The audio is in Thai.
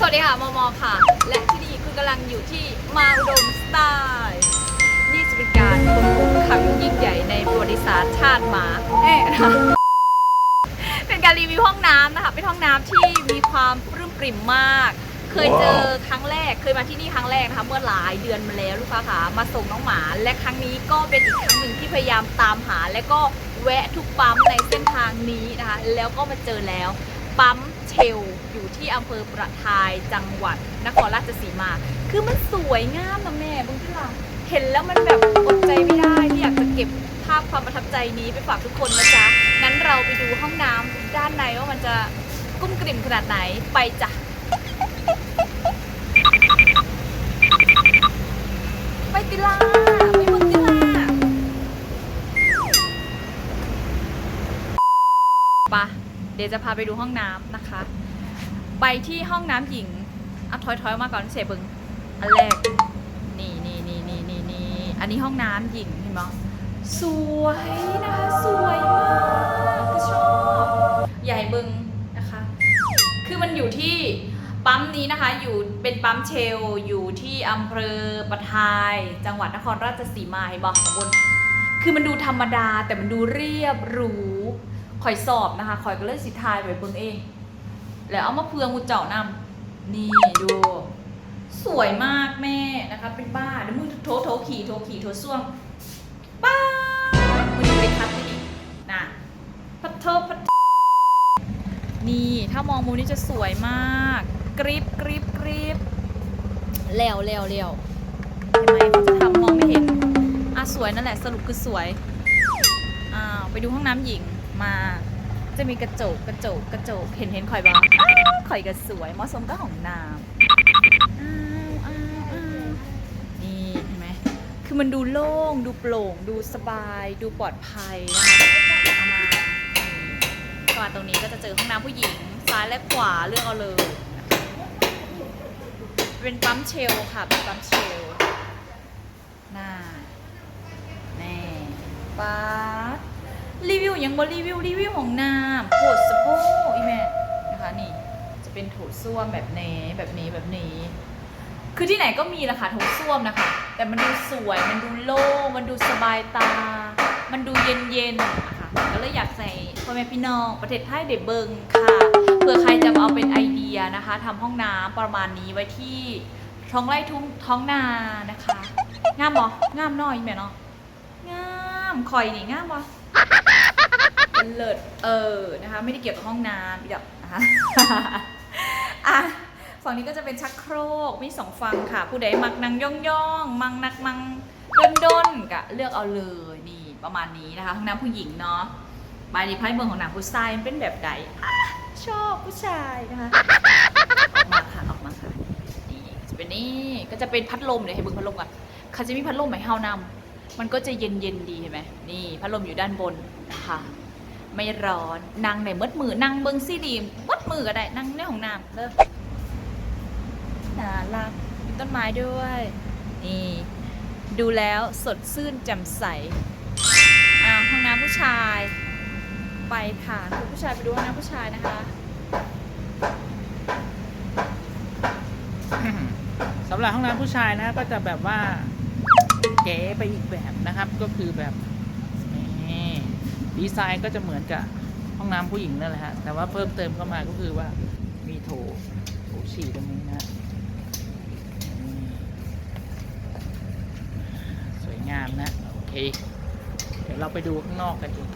สวัสดีค่ะ มอมอค่ะ และที่นี่คือกำลังอยู่ที่มาอุดมสไตล์นี่จะเป็นการค้นพบครั้งยิ่งใหญ่ในประวัติศาสตร์ชาติหมาเอ๊ะนะคะเป็นการรีวิวห้องน้ำนะคะ เป็นห้องน้ำที่มีความปลื้มปริ่มมาก เคยเจอครั้งแรก เคยมาที่นี่ครั้งแรกนะคะ เมื่อหลายเดือนมาแล้วลูกค้าค่ะมาส่งน้องหมา และครั้งนี้ก็เป็นอีกครั้งหนึ่งที่พยายามตามหา และก็แวะทุกปั๊มในเส้นทางนี้นะคะ แล้วก็มาเจอแล้ว ปั๊มเชลอยู่ที่อำเภอประทายจังหวัดนครราชสีมา คือมันสวยงามนะแม่บางทีล่ะเห็นแล้วมันแบบอดใจไม่ได้ที่อยากจะเก็บภาพความประทับใจนี้ไปฝากทุกคนนะจ๊ะงั้นเราไปดูห้องน้ำด้านในว่ามันจะกุ้มกลิ่มขนาดไหนไปจ้ะไปติลาไปเมืองติลาปะ เดี๋ยวจะพาไปดูห้องน้ำนะคะ ไปที่ห้องน้ำหญิงอะถอยถอยออกมาก่อนเสบึงอันแรกนี่นี่นี่นี่นี่นี่อันนี้ห้องน้ำหญิงเห็นไหมสวยนะคะสวยมากก็ชอบใหญ่บึงนะคะ คือมันอยู่ที่ปั๊มนี้นะคะอยู่เป็นปั๊มเชลอยู่ที่อำเภอประทาย จังหวัดนครราชสีมาเห็นบอกข้างบนคือมันดูธรรมดาแต่มันดูเรียบหรู คอยสอบนะคะคอยก็เลยสิทายไปเบิ่งเอง แล้วเอามาเพืองมูเจาะนำนี่ดูสวยมากแม่นะคะ เป็นบ้าเดี๋ยวมึงโถโถขี่โถขี่โถส้วมป้ามึงไปคัดนี่นะพัดเทบพัดนี่ถ้ามองมุมนี้จะสวยมาก กริบกริบกริบเร็วเร็วเร็วเห็นไหมเขาจะทำมองไม่เห็นอะสวยนั่นแหละสรุปคือสวยอ้าไปดูห้องน้ำหญิง มา จะมีกระจกกระจกกระจกเห็นเห็นข่อยบ้างข่อยก็สวยมาะสมกับห้องน้ำอ้าวอ้าวอ้าวนี่เห็นไหมคือมันดูโล่งดูโปร่ง ดูสบาย ดูปลอดภัยนะคะเอามานี่เข้ามาตรงนี้ก็จะเจอห้องน้ำผู้หญิง ซ้ายและขวาเลือกเอาเลยเป็นปั๊มเชลค่ะเป็นปั๊มเชลหน้าแน่ป๊า รีวิวยังบ่รีวิวรีวิวของน้ำโผดสะโพอีแม่นะคะนี่จะเป็นโถส้วมแบบนี้แบบนี้แบบนี้ คือที่ไหนก็มีแหละค่ะโถส้วมนะคะ แต่มันดูสวยมันดูโล่งมันดูสบายตา มันดูเย็นเย็นๆนะคะก็เลยอยากใส่พ่อแม่พี่น้องประเทศไทยเดบเบิงค่ะเผื่อใครจะเอาเป็นไอเดียนะคะทำห้องน้ำประมาณนี้ไว้ที่ท้องไร่ทุ่งท้องนานะคะ งามบ่งามน้อยแม่เนาะงามคอยนี่งามบ่ เป็นเลิศเออนะคะไม่ได้เกี่ยวกับห้องน้ำเดี๋ยวนะคะอะฝั่งนี้ก็จะเป็นชักโครกมีสองฝั่งค่ะ ผู้ใดมักนางย่องย่องๆมังนักมังด้นด้นๆก็เลือกเอาเลยนี่ประมาณนี้นะคะห้องน้ำผู้หญิงเนาะบายดีไพ่เมืองของหนังผู้ชายมันเป็นแบบใดชอบผู้ชายนะคะออกมาค่ะออกมาค่ะนี่จะเป็นนี่ก็จะเป็นพัดลมเดี๋ยวให้เบิ่งพัดลมก่อนเขาจะมีพัดลมให้เฮานำมันก็จะเย็นเย็นๆดีเห็นไหมนี่พัดลมอยู่ด้านบนนะคะ ไม่ร้อนนั่งในมดมือนั่งเบิ้งซีดีมมดมือก็ได้นั่งในห้องน้ำเลิกน่ารักมีต้นไม้ด้วยนี่ดูแล้วสดชื่นแจ่มใสอ้าวห้องน้ำผู้ชาย ไปค่ะคุณผู้ชายไปดูห้องน้ำผู้ชายนะคะสำหรับห้องน้ำผู้ชายนะก็จะแบบว่าเก๋ไปอีกแบบนะครับ ก็คือแบบ ดีไซน์ก็จะเหมือนกับห้องน้ำผู้หญิงนั่นแหละฮะ แต่ว่าเพิ่มเติมเข้ามาก็คือว่ามีโถโถฉี่ตรงนี้นะสวยงามนะ โอเค เดี๋ยวเราไปดูข้างนอกกันอีก